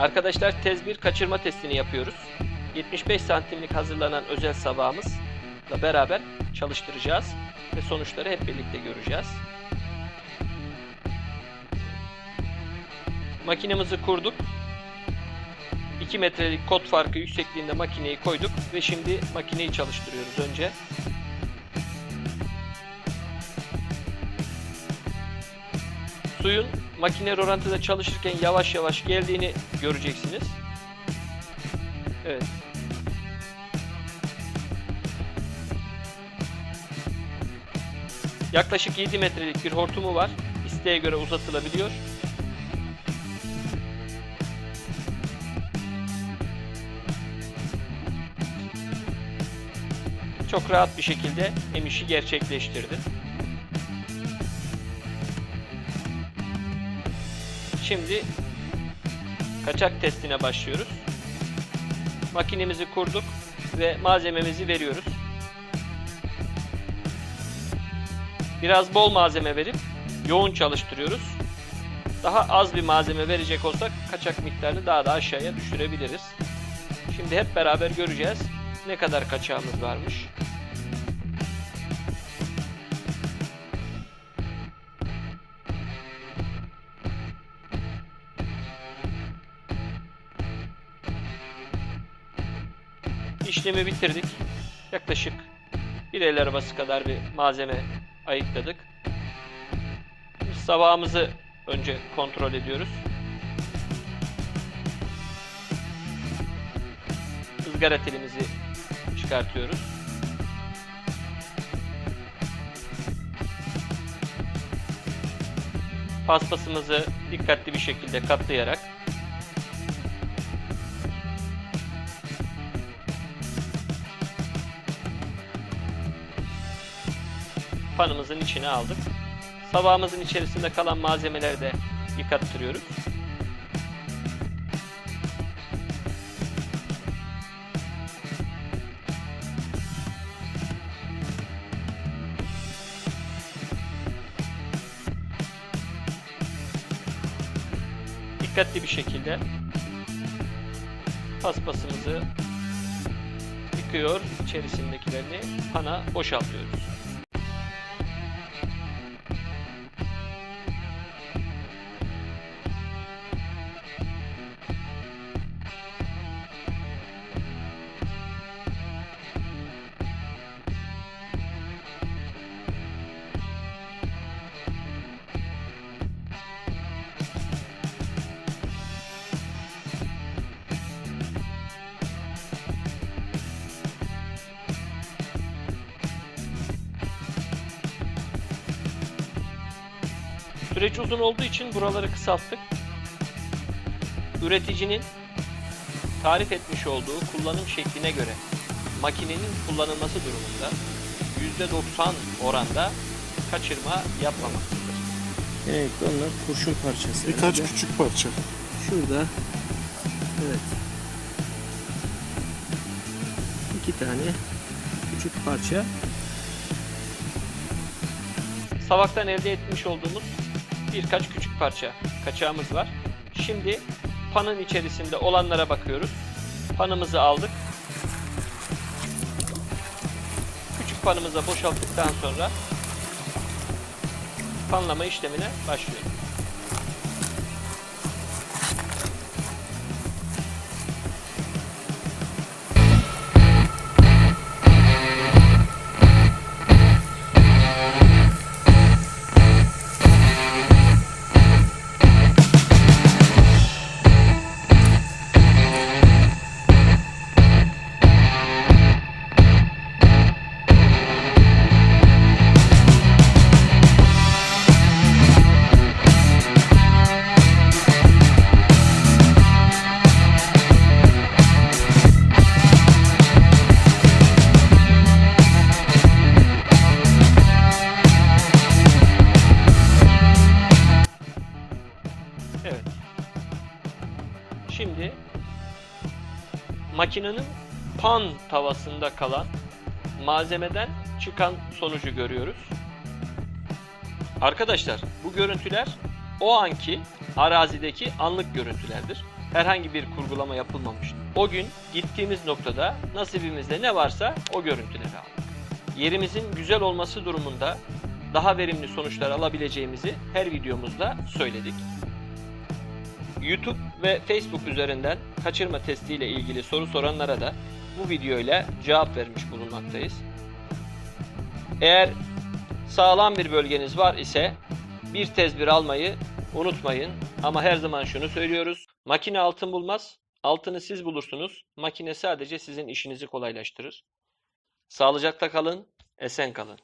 Arkadaşlar tez bir kaçırma testini yapıyoruz. 75 santimlik hazırlanan özel sabahımızla beraber çalıştıracağız ve sonuçları hep birlikte göreceğiz. Makinemizi kurduk. 2 metrelik kod farkı yüksekliğinde makineyi koyduk ve şimdi makineyi çalıştırıyoruz önce. Suyun makine rorantıda çalışırken yavaş yavaş geldiğini göreceksiniz. Evet. Yaklaşık 7 metrelik bir hortumu var. İsteğe göre uzatılabiliyor. Çok rahat bir şekilde emişi gerçekleştirdi. Şimdi kaçak testine başlıyoruz. Makinemizi kurduk ve malzememizi veriyoruz. Biraz bol malzeme verip yoğun çalıştırıyoruz. Daha az bir malzeme verecek olsak kaçak miktarını daha da aşağıya düşürebiliriz. Şimdi hep beraber göreceğiz ne kadar kaçağımız varmış. İşlemi bitirdik. Yaklaşık bir el arabası kadar bir malzeme ayıkladık. Sabahımızı önce kontrol ediyoruz. ızgara telimizi çıkartıyoruz. Paspasımızı dikkatli bir şekilde katlayarak panımızın içine aldık. Sabahımızın içerisinde kalan malzemeleri de yıkattırıyoruz. dikkatli bir şekilde paspasımızı yıkıyor, içerisindekilerini pana boşaltıyoruz. Süreç uzun olduğu için buraları kısalttık. Üreticinin tarif etmiş olduğu kullanım şekline göre makinenin kullanılması durumunda %90 oranda kaçırma yapmamaktadır. Evet onlar kurşun parçası. Birkaç herhalde. küçük parça. Şurada. Evet. İki tane küçük parça. Savaktan elde etmiş olduğumuz birkaç küçük parça kaçağımız var. Şimdi panın içerisinde olanlara bakıyoruz. Panımızı aldık. Küçük panımıza boşalttıktan sonra panlama işlemine başlıyoruz. Makinenin pan tavasında kalan malzemeden çıkan sonucu görüyoruz. Arkadaşlar bu görüntüler o anki arazideki anlık görüntülerdir. herhangi bir kurgulama yapılmamıştı. O gün gittiğimiz noktada nasibimizde ne varsa o görüntüleri aldık. Yerimizin güzel olması durumunda daha verimli sonuçlar alabileceğimizi her videomuzda söyledik. YouTube ve Facebook üzerinden kaçırma testi ile ilgili soru soranlara da bu videoyla cevap vermiş bulunmaktayız. Eğer sağlam bir bölgeniz var ise bir tezbir almayı unutmayın. Ama her zaman şunu söylüyoruz. Makine altın bulmaz. Altını siz bulursunuz. Makine sadece sizin işinizi kolaylaştırır. Sağlıcakla kalın, esen kalın.